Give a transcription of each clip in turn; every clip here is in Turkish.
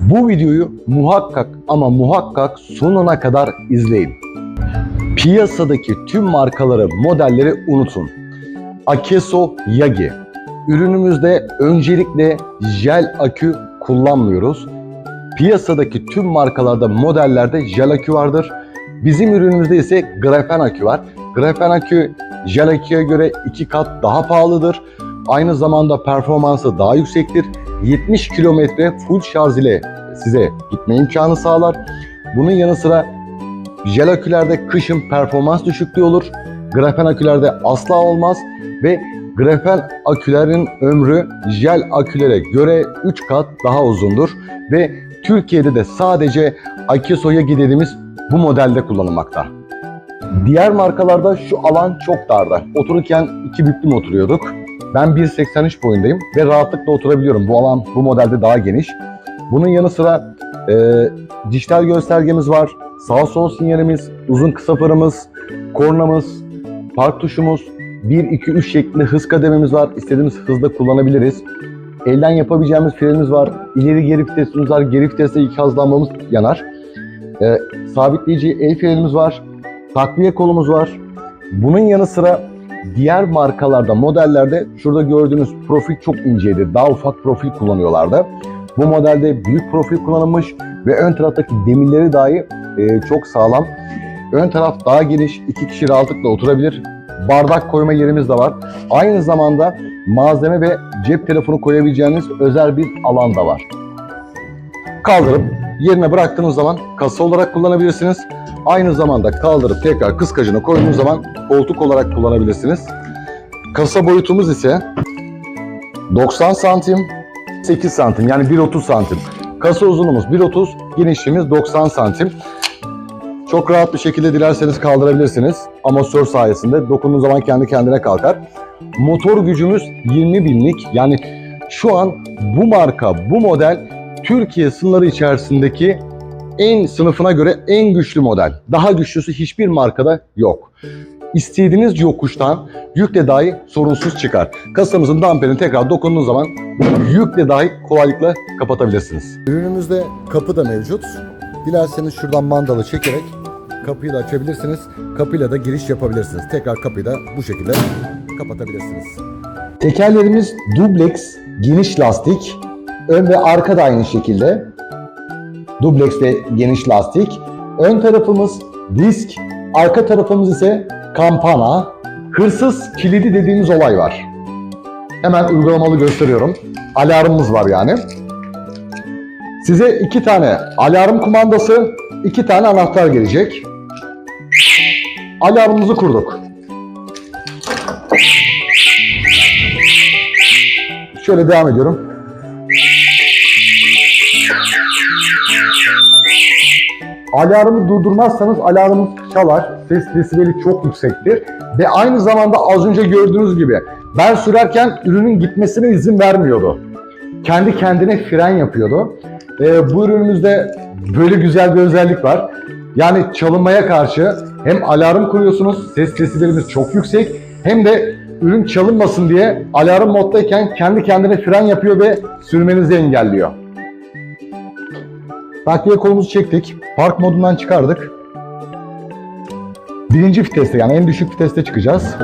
Bu videoyu muhakkak ama muhakkak sonuna kadar izleyin. Piyasadaki tüm markaları, modelleri unutun. Akeso Yagi. Ürünümüzde öncelikle jel akü kullanmıyoruz. Piyasadaki tüm markalarda, modellerde jel akü vardır. Bizim ürünümüzde ise grafen akü var. Grafen akü jel aküye göre iki kat daha pahalıdır. Aynı zamanda performansı daha yüksektir. 70 kilometre full şarj ile size gitme imkanı sağlar. Bunun yanı sıra jel akülerde kışın performans düşüklüğü olur. Grafen akülerde asla olmaz ve grafen akülerin ömrü jel akülere göre 3 kat daha uzundur ve Türkiye'de de sadece Akeso'ya dediğimiz bu modelde kullanılmakta. Diğer markalarda şu alan çok darda. Otururken iki büklüm oturuyorduk. Ben 1.83 boyundayım ve rahatlıkla oturabiliyorum. Bu alan bu modelde daha geniş. Bunun yanı sıra e, dijital göstergemiz var. Sağ sol sinyalimiz, uzun kısa farımız, kornamız, park tuşumuz, 1, 2, 3 şeklinde hız kadememiz var. İstediğimiz hızda kullanabiliriz. Elden yapabileceğimiz frenimiz var. İleri geri vitesimiz var. Geri viteste iki hızlanmamız yanar. E, sabitleyici el frenimiz var. Takviye kolumuz var. Bunun yanı sıra diğer markalarda, modellerde şurada gördüğünüz profil çok inceydi. Daha ufak profil kullanıyorlardı. Bu modelde büyük profil kullanılmış ve ön taraftaki demirleri dahi e, çok sağlam. Ön taraf daha geniş, iki kişi rahatlıkla oturabilir. Bardak koyma yerimiz de var. Aynı zamanda malzeme ve cep telefonu koyabileceğiniz özel bir alan da var. Kaldırıp yerine bıraktığınız zaman kasa olarak kullanabilirsiniz. Aynı zamanda kaldırıp tekrar kıskacına koyduğunuz zaman koltuk olarak kullanabilirsiniz. Kasa boyutumuz ise 90 santim, 8 santim yani 1.30 santim. Kasa uzunluğumuz 1.30, genişliğimiz 90 santim. Çok rahat bir şekilde dilerseniz kaldırabilirsiniz. Amatör sayesinde dokunduğunuz zaman kendi kendine kalkar. Motor gücümüz 20 binlik. Yani şu an bu marka, bu model Türkiye sınırları içerisindeki en sınıfına göre en güçlü model. Daha güçlüsü hiçbir markada yok. İstediğiniz yokuştan yükle dahi sorunsuz çıkar. Kasamızın damperini tekrar dokunduğunuz zaman yükle dahi kolaylıkla kapatabilirsiniz. Ürünümüzde kapı da mevcut. Dilerseniz şuradan mandalı çekerek kapıyı da açabilirsiniz. Kapıyla da giriş yapabilirsiniz. Tekrar kapıyı da bu şekilde kapatabilirsiniz. Tekerlerimiz dubleks, geniş lastik. Ön ve arka da aynı şekilde. Dubleks ve geniş lastik. Ön tarafımız disk, arka tarafımız ise kampana. Hırsız kilidi dediğimiz olay var. Hemen uygulamalı gösteriyorum. Alarmımız var yani. Size iki tane alarm kumandası, iki tane anahtar gelecek. Alarmımızı kurduk. Şöyle devam ediyorum. Alarmı durdurmazsanız alarmımız çalar. Ses desibeli çok yüksektir. Ve aynı zamanda az önce gördüğünüz gibi ben sürerken ürünün gitmesine izin vermiyordu. Kendi kendine fren yapıyordu. Ee, bu ürünümüzde böyle güzel bir özellik var. Yani çalınmaya karşı hem alarm kuruyorsunuz, ses desibelimiz çok yüksek hem de ürün çalınmasın diye alarm moddayken kendi kendine fren yapıyor ve sürmenizi engelliyor. Takviye kolumuzu çektik. Park modundan çıkardık. Birinci viteste yani en düşük viteste çıkacağız.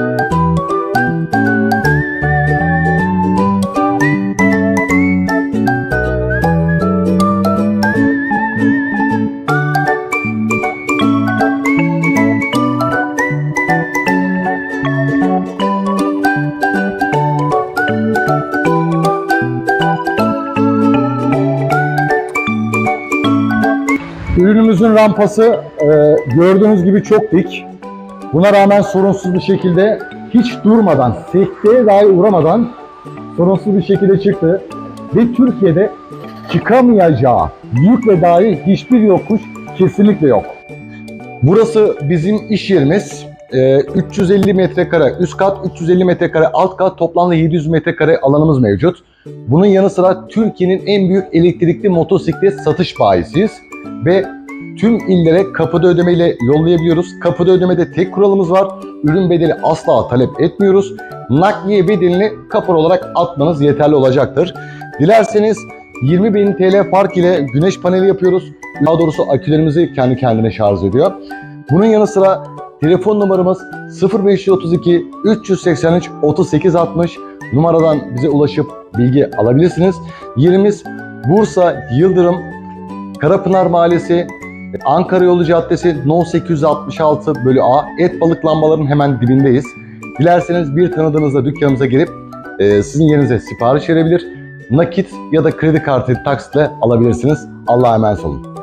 Ürünümüzün rampası e, gördüğünüz gibi çok dik. Buna rağmen sorunsuz bir şekilde hiç durmadan, sekteye dahi uğramadan sorunsuz bir şekilde çıktı. Ve Türkiye'de çıkamayacağı yükle dahi hiçbir yokuş kesinlikle yok. Burası bizim iş yerimiz. Ee, 350 metrekare üst kat, 350 metrekare alt kat, toplamda 700 metrekare alanımız mevcut. Bunun yanı sıra Türkiye'nin en büyük elektrikli motosiklet satış bayisiyiz. Ve tüm illere kapıda ödemeyle yollayabiliyoruz. Kapıda ödemede tek kuralımız var. Ürün bedeli asla talep etmiyoruz. Nakliye bedelini kapır olarak atmanız yeterli olacaktır. Dilerseniz 20.000 TL fark ile güneş paneli yapıyoruz. Daha doğrusu akülerimizi kendi kendine şarj ediyor. Bunun yanı sıra telefon numaramız 0532 383 3860 numaradan bize ulaşıp bilgi alabilirsiniz. Yerimiz Bursa Yıldırım Karapınar Mahallesi Ankara Yolu Caddesi No 866 bölü A et balık lambaların hemen dibindeyiz. Dilerseniz bir tanıdığınızla dükkanımıza gelip e, sizin yerinize sipariş verebilir. Nakit ya da kredi kartı taksitle alabilirsiniz. Allah'a emanet olun.